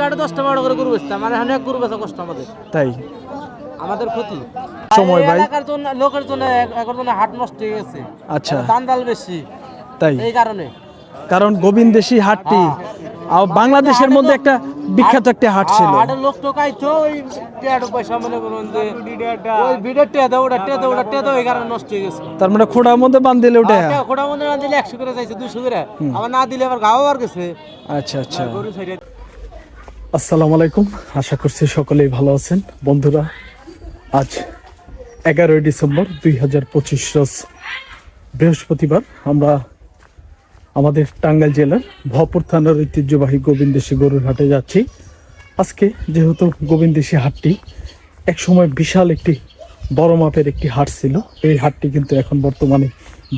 গাড়ি দশটা বারো করে গরু বেচতাম মানে অনেক গরু বেচা কষ্ট আমাদের। তাই? আমাদের ক্ষতি। সময় ভাই। এলাকার জন্য লোকের জন্য হাট নষ্ট হয়ে গেছে। আচ্ছা। দান দাল বেশি। তাই? এই কারণে। কারণ গোবিন্দেশি হাটটি বাংলাদেশের মধ্যে একটা বিখ্যাত একটা হাট ছিল। হাটের লোক টোকাইতো ওই টেয়ার পয়সা মনে করুন যে ওই টেয়া দাও ওটা টেয়া দাও ওটা টেয়া দাও এই কারণে নষ্ট হয়ে গেছে। তার মানে খোড়ার মধ্যে বান দিলে ওটা টেয়া খোটা মনে না দিলে একশো করে চাইছে দুশো করে। আবার না দিলে আবার গাও আর গেছে। আচ্ছা আচ্ছা। আসসালামু আলাইকুম। আশা করছি সকলেই ভালো আছেন। বন্ধুরা, আজ এগারোই ডিসেম্বর দুই হাজার পঁচিশ রোজ বৃহস্পতিবার আমরা আমাদের টাঙ্গাইল জেলার ভপুর থানার ঐতিহ্যবাহী গোবিন্দেশী গরুর হাটে যাচ্ছি। আজকে যেহেতু গোবিন্দেশী হাটটি এক সময় বিশাল একটি বড় মাপের একটি হাট ছিল, এই হাটটি কিন্তু এখন বর্তমানে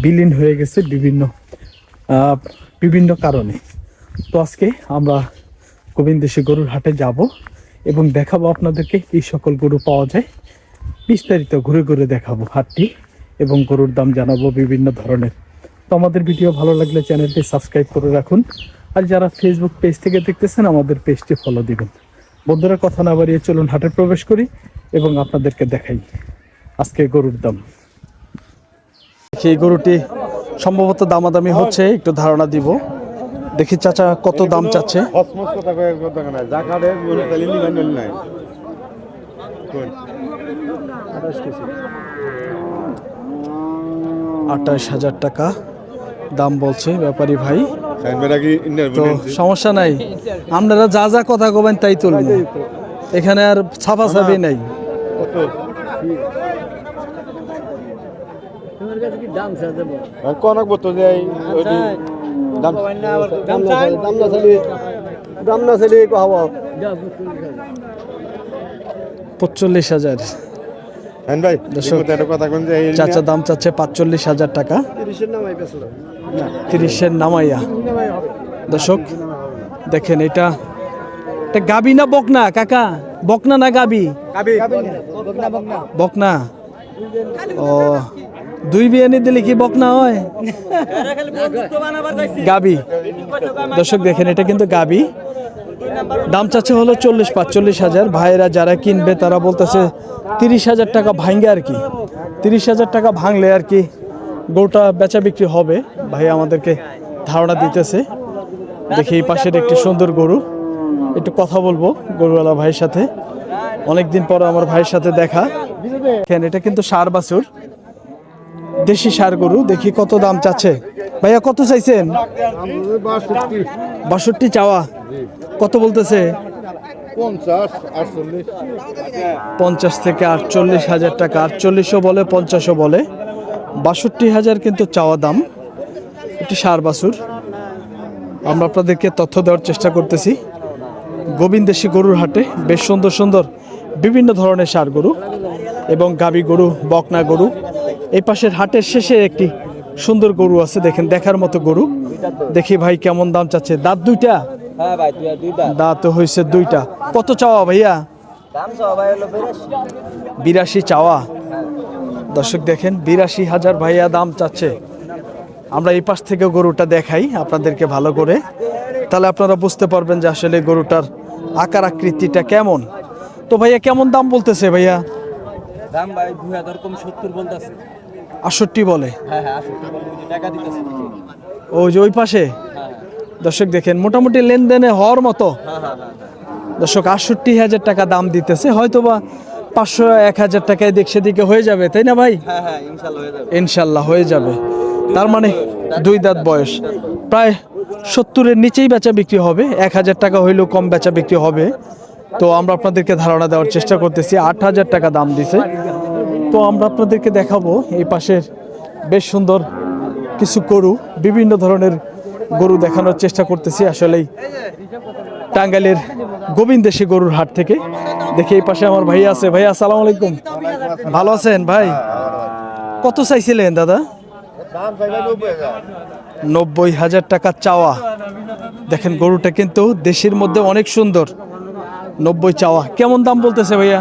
বিলীন হয়ে গেছে বিভিন্ন বিভিন্ন কারণে। তো আজকে আমরা গোবিন্দেশী গরুর হাটে যাব এবং দেখাবো আপনাদেরকে এই সকল গরু পাওয়া যায়। বিস্তারিত ঘুরে ঘুরে দেখাবো হাটটি এবং গরুর দাম জানাব বিভিন্ন ধরনের। তো আমাদের ভিডিও ভালো লাগলে চ্যানেলটি সাবস্ক্রাইব করে রাখুন। আর যারা ফেসবুক পেজ থেকে দেখতেছেন, আমাদের পেজটি ফলো দিবেন। বন্ধুরা, কথা না বাড়িয়ে চলুন হাটে প্রবেশ করি এবং আপনাদেরকে দেখাই আজকে গরুর দাম। এই গরুটি সম্ভবত দামাদামি হচ্ছে, একটু ধারণা দিব। দেখি চাচা কত দাম চাচ্ছে? আঠাশ হাজার টাকা দাম বলছে ব্যাপারী ভাই। ইন্ডিয়ার তো সমস্যা নাই। আপনারা যা যা কথা কবেন তাই তুলব। এখানে আর ছাপা ছাপি নাই। কত? তোমার কাছে কি দাম দাম দাম দাম না চলি দাম না চলি কহাবো পঁচল্লিশ হাজার। ভাই দর্শক, দেখো একটা কথা এই চাচা দাম চাচ্ছে পাঁচচল্লিশ হাজার টাকা। তিরিশের নামাইয়া। দর্শক দেখেন এটা এটা গাবি না বকনা কাকা? বকনা না গাবি। বকনা। ও দুই বিয়ানি দিলে কি বকনা হয়? গাবি। দর্শক দেখেন, এটা কিন্তু গাবি। দাম চাচ্ছে হলো চল্লিশ, পাঁচচল্লিশ হাজার। ভাইয়েরা যারা কিনবে, তারা বলতেছে তিরিশ হাজার টাকা ভাঙ্গে আর কি। তিরিশ হাজার টাকা ভাঙলে আর কি গরুটা বেচা বিক্রি হবে। ভাই আমাদেরকে ধারণা দিতেছে। দেখি এই পাশের একটি সুন্দর গরু। একটু কথা বলব গরুওয়ালা ভাইয়ের সাথে। অনেকদিন পর আমার ভাইয়ের সাথে দেখা। এটা কিন্তু সার বাছুর। দেশি সার গরু, দেখি কত দাম চাচ্ছে। ভাইয়া, কত চাইছেন? বাষট্টি চাওয়া। কত বলতেছে? পঞ্চাশ থেকে আটচল্লিশ হাজার টাকা। আটচল্লিশও বলে, পঞ্চাশও বলে। বাষট্টি হাজার কিন্তু চাওয়া দাম। একটি সার বাছুর। আমরা আপনাদেরকে তথ্য দেওয়ার চেষ্টা করতেছি। গোবিন্দেশী গরুর হাটে বেশ সুন্দর সুন্দর বিভিন্ন ধরনের সার গরু এবং গাবি গরু, বকনা গরু এই পাশের হাটের শেষে একটি সুন্দর গরু আছে দেখেন দেখার মতো গরু। দেখি ভাই কেমন দাম চাচ্ছে। দাঁত দুইটা? হ্যাঁ দাঁত হয়েছে দুইটা। কত চাওয়া ভাইয়া? বিরাশি চাওয়া। দর্শক দেখেন বিরাশি হাজার ভাইয়া দাম চাচ্ছে। আমরা এই পাশ থেকে গরুটা দেখাই আপনাদেরকে ভালো করে। তাহলে আপনারা বুঝতে পারবেন যে আসলে গরুটার আকার আকৃতিটা কেমন। তো ভাইয়া কেমন দাম বলতেছে ভাইয়া? দাম ভাই দুই হাজার কম সত্তর বলতেছে। আটষট্টি বলে। হ্যাঁ হ্যাঁ ওই যে ওই পাশে? দর্শক দেখেন মোটামুটি লেনদেনে হওয়ার মতো। হ্যাঁ হ্যাঁ হ্যাঁ দর্শক আটষট্টি হাজার টাকা দাম দিতেছে হয়তোবা পাঁচশো এক হাজার টাকায় দিক সেদিকে হয়ে যাবে তাই না ভাই? হ্যাঁ হ্যাঁ হয়ে ইনশাল্লাহ হয়ে যাবে। তার মানে দুই দাঁত বয়স। প্রায় সত্তরের নিচেই বেচা বিক্রি হবে এক হাজার টাকা হইলেও কম বেচা বিক্রি হবে। তো আমরা আপনাদেরকে ধারণা দেওয়ার চেষ্টা করতেছি আট হাজার টাকা দাম দিছে। তো আমরা আপনাদেরকে দেখাবো এই পাশের বেশ সুন্দর কিছু গরু, বিভিন্ন ধরনের গরু দেখানোর চেষ্টা করতেছি আসলেই টাঙ্গাইলের গোবিন্দেশী গরুর হাট থেকে। দেখি এই পাশে আমার ভাই আছে। ভাই আসসালামু আলাইকুম। ভালো আছেন ভাই? কত চাইছিলেন দাদা? নব্বই হাজার টাকা চাওয়া। দেখেন গরুটা কিন্তু দেশের মধ্যে অনেক সুন্দর। নব্বই চাওয়া। কেমন দাম বলতেছে ভাইয়া?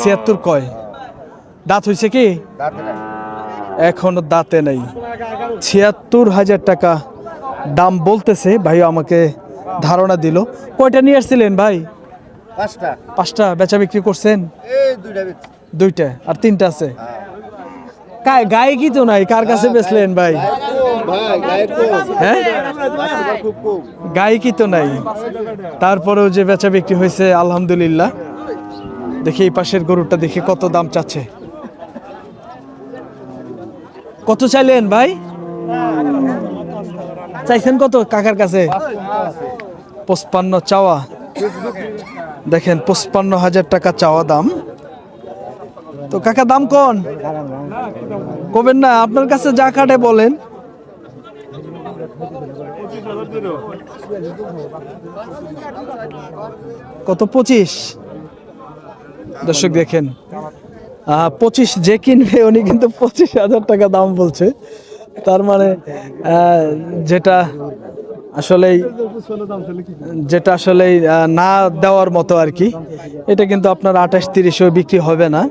ছিয়াত্তর। কয়? দাঁত হয়েছে কি? এখনও দাঁতে নেই। ছিয়াত্তর হাজার টাকা দাম বলতেছে ভাই আমাকে ধারণা দিল। কয়টা নিয়ে আসছিলেন ভাই? পাঁচটা। পাঁচটা বেচা বিক্রি করছেন? দুইটা আর তিনটা আছে? গায়ে কি তো নাই? কার কাছে বেচলেন ভাই? হ্যাঁ? গায়ে কি তো নাই? তারপরেও যে বেচা বিক্রি হয়েছে আলহামদুলিল্লাহ। দেখি এই পাশের গরুটা দেখি কত দাম চাচ্ছে। কত চাইলেন ভাই? চাইছেন কত কাকার কাছে? পঁচপান্ন চাওয়া। দেখেন, পঁচপান্ন হাজার টাকা চাওয়া দাম। তো কাকা, দাম কোন? কবেন না, আপনার কাছে যা কাটে বলেন। কত, পঁচিশ? দর্শক দেখেন। পঁচিশ যে কিনবে উনি কিন্তু পঁচিশ হাজার টাকা দাম বলছে। তার মানে যেটা আসলেই যেটা আসলেই আহ, না দেওয়ার মতো আর কি। এটা কিন্তু আপনার আঠাশ তিরিশেও বিক্রি হবে না।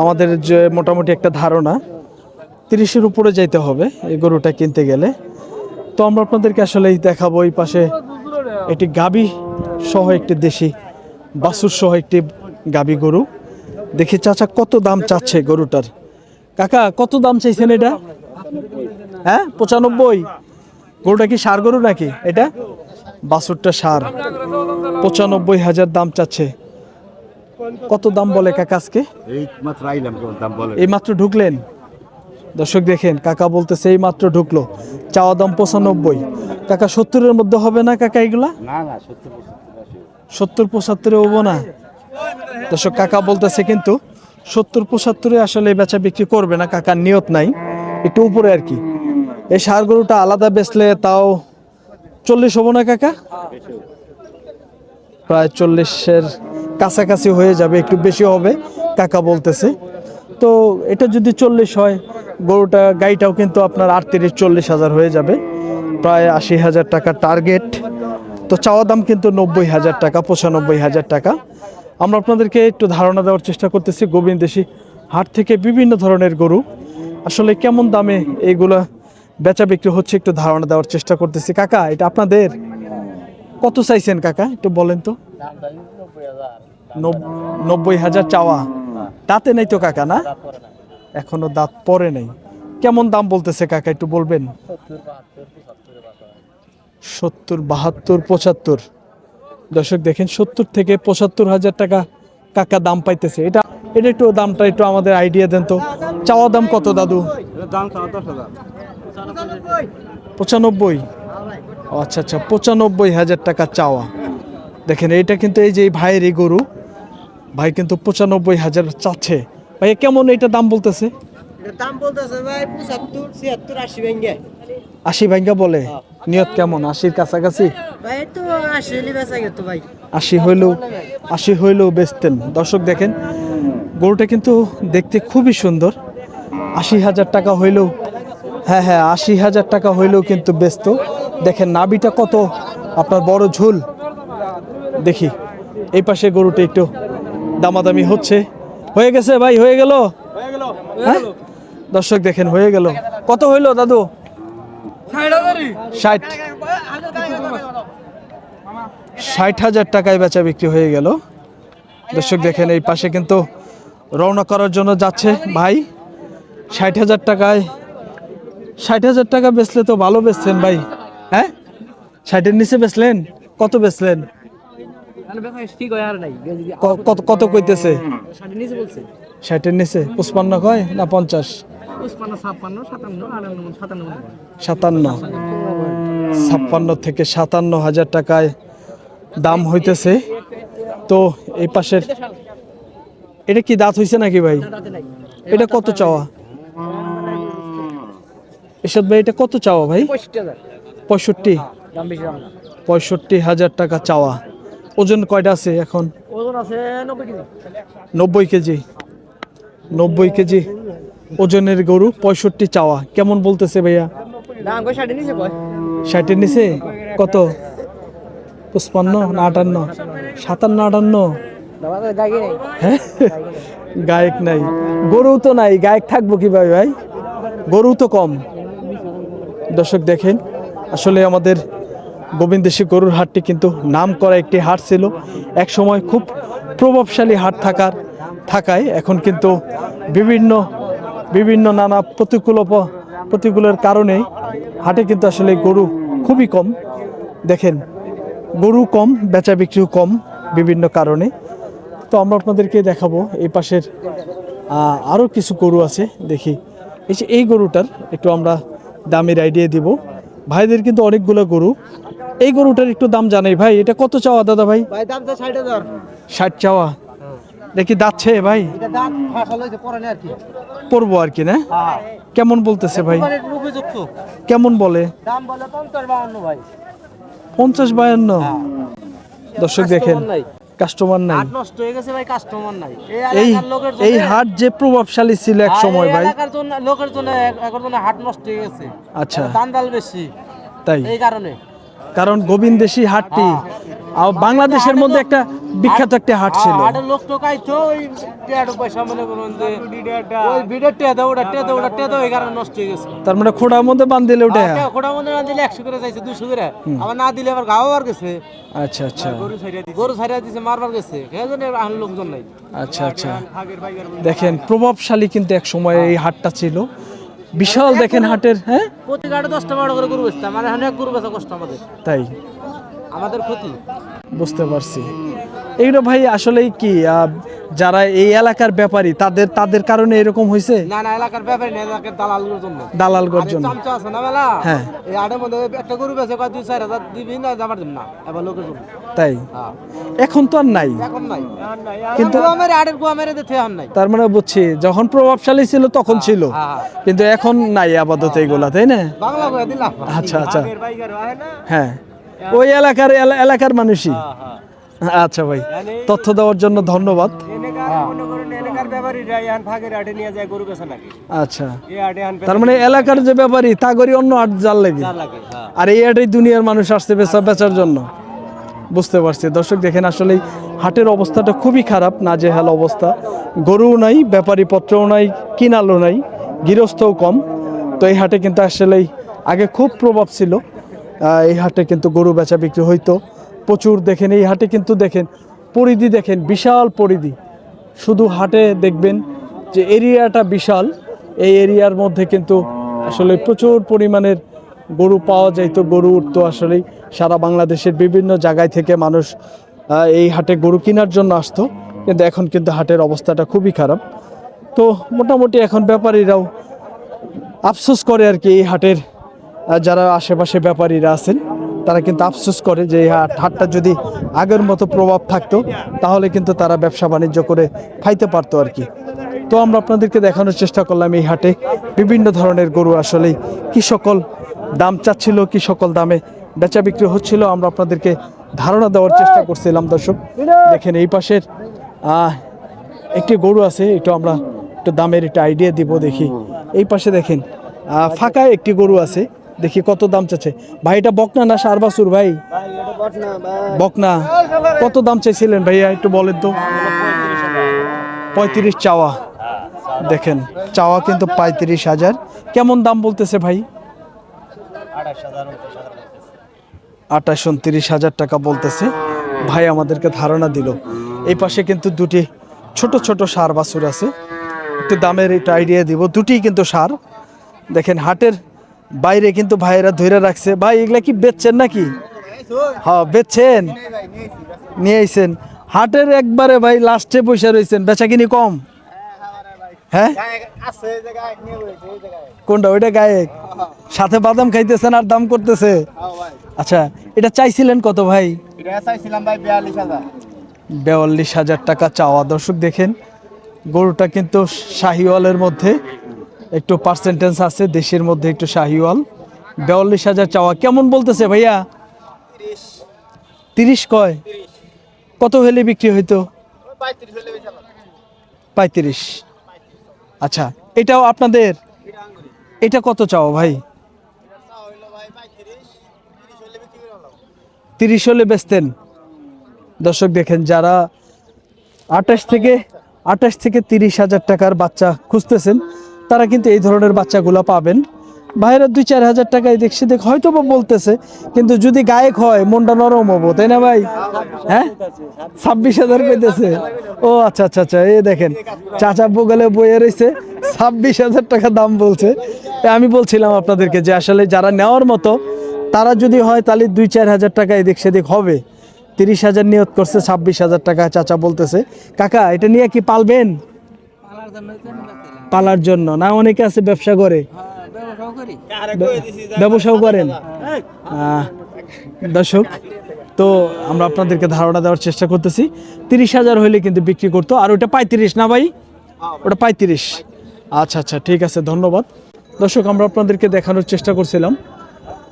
আমাদের যে মোটামুটি একটা ধারণা তিরিশের উপরে যাইতে হবে এই গরুটা কিনতে গেলে। তো আমরা আপনাদেরকে আসলেই দেখাবো এই পাশে একটি গাবি সহ একটি দেশি বাসুর সহ একটি গাবি গরু। দেখি চাচা কত দাম চাচ্ছে গরুটার? কাকা কত দাম চাইছেন এটা? হ্যাঁ পঁচানব্বই। গরুটা কি সার গরু নাকি এটা? বাসুরটা সার। পঁচানব্বই হাজার দাম চাচ্ছে। কত দাম বলে কাকা আজকে? এই মাত্র ঢুকলেন? দর্শক দেখেন কাকা বলতেছে এই মাত্র ঢুকলো। চাওয়া দাম পঁচানব্বই। কাকা সত্তরের মধ্যে হবে না কাকা এগুলা? সত্তর পঁচাত্তরে হব না। দর্শক, কাকা বলতেছে কিন্তু সত্তর পঁচাত্তরে আসলে বেচা বিক্রি করবে না, কাকার নিয়ত নাই। একটু উপরে আর কি। এই সার গরুটা আলাদা বেচলে তাও চল্লিশ হব না, কাকা? প্রায় চল্লিশের কাছাকাছি হয়ে যাবে, একটু বেশি হবে, কাকা বলতেছে। তো এটা যদি চল্লিশ হয়, গরুটা গাড়িটাও কিন্তু আপনার আটত্রিশ, চল্লিশ হাজার হয়ে যাবে। প্রায় আশি হাজার টাকা টার্গেট। তো চাওয়া দাম কিন্তু নব্বই হাজার টাকা, পঁচানব্বই হাজার টাকা। আমরা আপনাদেরকে একটু ধারণা দেওয়ার চেষ্টা করতেছি গোবিন্দেশি হাট থেকে বিভিন্ন ধরনের গরু। আসলে কেমন দামে এইগুলা বেচা বিক্রি হচ্ছে একটু ধারণা দেওয়ার চেষ্টা করতেছি। কাকা, এটা আপনাদের? কত চাইছেন কাকা, একটু বলেন তো? নব্বই হাজার চাওয়া। দাঁতে নেই তো কাকা, না? এখনও দাঁত পরে নেই। কেমন দাম বলতেছে কাকা, একটু বলবেন? সত্তর, বাহাত্তর, পঁচাত্তর। দর্শক দেখেন সত্তর থেকে পঁচাত্তর হাজার টাকা কাকা দাম পাইতেছে। এটা এটা একটু দামটা একটু আমাদের আইডিয়া দেন তো। চাওয়া দাম কত দাদু? পঁচানব্বই? আচ্ছা আচ্ছা পঁচানব্বই হাজার টাকা চাওয়া। দেখেন এইটা কিন্তু এই যে ভাইয়ের এই গরু। ভাই কিন্তু পঁচানব্বই হাজার চাচ্ছে। ভাই কেমন এটা দাম বলতেছে? দাম বলতেছে ভাই আশি ভেঙ্গে। আশি ভাঙ্গা বলে? নিয়ত কেমন? আশির কাছাকাছি? ভাই তো আশি হইলেও আশি হইলেও বেচতেন। দর্শক দেখেন, গরুটা কিন্তু দেখতে খুবই সুন্দর। আশি হাজার টাকা হইলেও হ্যাঁ হ্যাঁ আশি হাজার টাকা হইলেও কিন্তু ব্যস্ত দেখেন নাবিটা কত আপনার বড় ঝুল। দেখি, এই পাশে গরুটা একটু দামাদামি হচ্ছে। হয়ে গেছে ভাই, হয়ে গেল? হ্যাঁ? দর্শক দেখেন, হয়ে গেল। কত হইল দাদু? ষাট। ষাট হাজার টাকায় বেচা বিক্রি হয়ে গেল। দর্শক দেখেন, এই পাশে কিন্তু রওনা করার জন্য যাচ্ছে ভাই। ষাট হাজার টাকায়, ষাট হাজার টাকা বেচলে তো ভালো বেচছেন ভাই। হ্যাঁ? ষাটের নিচে বেচলেন? কত বেচলেন? কত কত কইতেছে? ষাটের নিচে, পঁচপান্ন কয় না পঞ্চাশ? সাতান্ন। ছাপ্পান্ন থেকে সাতান্ন হাজার টাকায় দাম হইতেছে। তো এই পাশের এটা কি দাঁত হইছে নাকি ভাই? এটা কত চাওয়া? এসব ভাই এটা কত চাওয়া ভাই? পঁয়ষট্টি। পঁয়ষট্টি হাজার টাকা চাওয়া। ওজন কয়টা আছে এখন? নব্বই কেজি। নব্বই কেজি। ওজনের গরু পঁয়ষট্টি চাওয়া। কেমন বলতেছে ভাইয়া? ষাটের নিচে? কত? পঁচপান্ন না আটান্ন, সাতান্ন, আটান্ন। হ্যাঁ? গায়ক নাই। গরু তো নাই, গায়ক থাকব কীভাবে ভাই? গরু তো কম। দর্শক দেখেন, আসলে আমাদের গোবিন্দেশী গরুর হাটটি কিন্তু নাম করা একটি হাট ছিল। এক সময় খুব প্রভাবশালী হাট থাকার থাকায় এখন কিন্তু বিভিন্ন বিভিন্ন নানা প্রতিকূল প্রতিকূলের কারণে হাটে কিন্তু আসলে গরু খুবই কম। দেখেন গরু কম বেচা বিক্রিও কম বিভিন্ন কারণে। তো আমরা আপনাদেরকে দেখাবো এই পাশের আরও কিছু গরু আছে দেখি। এই যে এই গরুটার একটু আমরা দামের আইডিয়া দিব। ভাইদের কিন্তু অনেকগুলো গরু। এই গরুটার একটু দাম জানাই ভাই এটা কত চাওয়া দাদা ভাই? ষাট চাওয়া। দেখি দাচ্ছে ভাই। পড়ব আর কি। না? হ্যাঁ। কেমন বলতেছে ভাই? মানে কেমন বলে? দাম বলে ভাই। পঞ্চাশ বায়ান্ন। দর্শক দেখেন কাস্টমার নাই। নষ্ট হয়ে গেছে ভাই কাস্টমার নাই। এই এই লোকের জন্য এই হাট যে প্রভাবশালী ছিল এক সময় ভাই। জন্য লোকের জন্য এখন হাট নষ্ট হয়ে গেছে। আচ্ছা। দাম দাল বেশি। তাই। এই কারণে। কারণ গোবিন্দেশী হাটটি আর বাংলাদেশের মধ্যে একটা বিখ্যাত একটা হাট ছিল। হাটের লোক টোকাই তো ওই দেড় পয়সা মনে করুন যে ওই ভিডিও টেদা ওটা টেদা ওটা টেদা এই কারণে নষ্ট হয়ে গেছে। তার মানে খোড়ার মধ্যে বান দিলে ওটা? মনে না দিলে একশো করে চাইছে দুশো করে। আবার না দিলে আবার গাও আর গেছে। আচ্ছা আচ্ছা। গরু ছাড়িয়ে দিছে। মারবার গেছে। সেজন্য লোকজন নাই। আচ্ছা আচ্ছা। দেখেন প্রভাবশালী কিন্তু এক সময় এই হাটটা ছিল। বিশাল দেখেন হাটের হ্যাঁ? প্রতি গাড়ি দশটা বারো করে গরু বেচতাম মানে অনেক গরু বেচা কষ্ট আমাদের। তাই? আমাদের ক্ষতি? বুঝতে পারছি। এইগুলো ভাই আসলে কি যারা এই এলাকার ব্যাপারী তাদের তাদের কারণে এরকম হয়েছে? না না এলাকার ব্যাপারে না এলাকার দালালগুলোর জন্য। দালাল আরে গর্জন চামচা আছে না মেলা হ্যাঁ। এই আটের মধ্যে একটা গরু কয় দুই চার হাজার দিবি না যাবার দিন না এবার লোকের জন্য। তাই? হ্যাঁ। এখন তো আর নাই। এখন নাই। কিন্তু- কিন্তু গুয়া মেরে আটের গুয়া মেরে দিতে এখন নাই। তার মানে বুঝছি যখন প্রভাবশালী ছিল তখন ছিল। হ্যাঁ, হ্যাঁ। কিন্তু এখন নাই আপাতত এইগুলা তাই না? বাংলা কয়ে দিলাম। আচ্ছা আচ্ছা। হ্যাঁ। ওই এলাকার এলাকার মানুষই। আচ্ছা ভাই তথ্য দেওয়ার জন্য ধন্যবাদ। আচ্ছা। তার মানে এলাকার যে ব্যাপারী তা করি অন্য আট জাল লাগে। আর এই হাটেই দুনিয়ার মানুষ আসছে বেচা বেচার জন্য। বুঝতে পারছি। দর্শক দেখেন আসলে হাটের অবস্থাটা খুবই খারাপ নাজেহাল অবস্থা। গরুও নাই ব্যাপারী পত্রও নাই কিনালো নাই গৃহস্থও কম। তো এই হাটে কিন্তু আসলেই আগে খুব প্রভাব ছিল। এই হাটে কিন্তু গরু বেচা বিক্রি হইতো। প্রচুর দেখেন, এই হাটে কিন্তু দেখেন, পরিধি দেখেন, বিশাল পরিধি। শুধু হাটে দেখবেন যে এরিয়াটা বিশাল, এই এরিয়ার মধ্যে কিন্তু আসলে প্রচুর পরিমাণের গরু পাওয়া যাইতো, গরু উঠতো আসলেই। সারা বাংলাদেশের বিভিন্ন জায়গায় থেকে মানুষ এই হাটে গরু কেনার জন্য আসতো। কিন্তু এখন কিন্তু হাটের অবস্থাটা খুবই খারাপ। তো মোটামুটি এখন ব্যাপারীরাও আফসোস করে আর কি এই হাটের যারা আশেপাশে ব্যাপারীরা আছেন, তারা কিন্তু আফসোস করে যে এই হাট হাটটা যদি আগের মতো প্রভাব থাকতো, তাহলে কিন্তু তারা ব্যবসা বাণিজ্য করে খাইতে পারতো আর কি। তো আমরা আপনাদেরকে দেখানোর চেষ্টা করলাম এই হাটে বিভিন্ন ধরনের গরু আসলে কি সকল দাম চাচ্ছিল, কি সকল দামে বেচা বিক্রি হচ্ছিল, আমরা আপনাদেরকে ধারণা দেওয়ার চেষ্টা করছিলাম, দর্শক। দেখেন এই পাশের একটি গরু আছে এটা আমরা একটু দামের একটু আইডিয়া দিব দেখি। এই পাশে দেখেন ফাঁকা একটি গরু আছে দেখি কত দাম চাচ্ছে ভাই, এটা বকনা না সার বাছুর, ভাই? বকনা। কত দাম চাইছিলেন ভাইয়া, একটু বলেন তো? পঁয়ত্রিশ চাওয়া। দেখেন, চাওয়া কিন্তু পঁয়ত্রিশ হাজার। কেমন দাম বলতেছে ভাই? আঠাশ উনত্রিশ হাজার টাকা বলতেছে। ভাই আমাদেরকে ধারণা দিল। এই পাশে কিন্তু দুটি ছোট ছোট সার বাছুর আছে। একটু দামের একটু আইডিয়া দিব। দুটিই কিন্তু সার। দেখেন, হাটের বাইরে কিন্তু ভাইয়েরা ধরে রাখছে। ভাই, এগুলা কি বেচছেন নাকি? হ্যাঁ বেচছেন। নিয়ে আইছেন হাটের একবারে ভাই লাস্টে পয়সা রয়েছেন বেচা কিনি কম। হ্যাঁ? কোনটা? ওইটা গায়ক। সাথে বাদাম খাইতেছেন আর দাম করতেছে। আচ্ছা এটা চাইছিলেন কত ভাই? বেয়াল্লিশ হাজার টাকা চাওয়া। দর্শক দেখেন, গরুটা কিন্তু শাহিওয়ালের মধ্যে। একটু পার্সেন্টেজ আছে, দেশের মধ্যে একটু শাহিওয়াল। বেয়াল্লিশ হাজার চাওয়া, কেমন বলতেছে ভাইয়া? তিরিশ কয়? কত হলে বিক্রি হইতো? পঁয়ত্রিশ। আচ্ছা এটাও আপনাদের? এটা কত চাও ভাই? তিরিশ হলে বেচতেন। দর্শক দেখেন, যারা আঠাশ থেকে আঠাশ থেকে তিরিশ হাজার টাকার বাচ্চা খুঁজতেছেন তারা কিন্তু এই ধরনের বাচ্চাগুলো পাবেন। ভাইরা দুই চার হাজার টাকায় দেখছি দেখ হয়তো বা বলতেছে, কিন্তু যদি গায়ক হয়, মনটা নরম হব, তাই না ভাই? হ্যাঁ? ছাব্বিশ হাজার পেতেছে ও আচ্ছা আচ্ছা আচ্ছা এই দেখেন, চাচা বগলে বইয়ে রয়েছে ছাব্বিশ হাজার টাকা দাম বলছে। আমি বলছিলাম আপনাদেরকে যে আসলে যারা নেওয়ার মতো, তারা যদি হয়, তাহলে দুই চার হাজার টাকা এদিক সেদিক হবে। তিরিশ হাজার নিয়ত করছে, ছাব্বিশ হাজার টাকা চাচা বলতেছে। কাকা, এটা নিয়ে কি পালবেন? পালার জন্য। না অনেকে আছে ব্যবসা করে। ব্যবসাও করেন। দর্শক তো আমরা আপনাদেরকে ধারণা দেওয়ার চেষ্টা করতেছি। তিরিশ হাজার হলে কিন্তু বিক্রি করতো। আর ওটা পঁয়ত্রিশ না ভাই? ওটা পঁয়ত্রিশ। আচ্ছা আচ্ছা ঠিক আছে ধন্যবাদ। দর্শক আমরা আপনাদেরকে দেখানোর চেষ্টা করছিলাম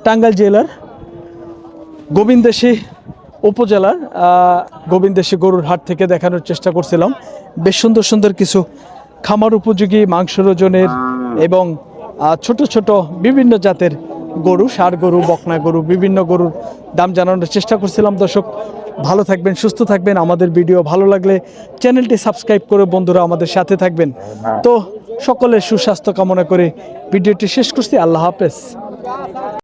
টাঙ্গাইল জেলার গোবিন্দেশী উপজেলার আহ, গোবিন্দেশী গরুর হাট থেকে দেখানোর চেষ্টা করছিলাম। বেশ সুন্দর সুন্দর কিছু খামার উপযোগী মাংস ওজনের এবং ছোট ছোট বিভিন্ন জাতের গরু ষাড় গরু বকনা গরু বিভিন্ন গরুর দাম জানানোর চেষ্টা করছিলাম। দর্শক ভালো থাকবেন সুস্থ থাকবেন। আমাদের ভিডিও ভালো লাগলে চ্যানেলটি সাবস্ক্রাইব করে বন্ধুরা আমাদের সাথে থাকবেন। তো সকলের সুস্বাস্থ্য কামনা করে ভিডিওটি শেষ করছি। আল্লাহ হাফেজ।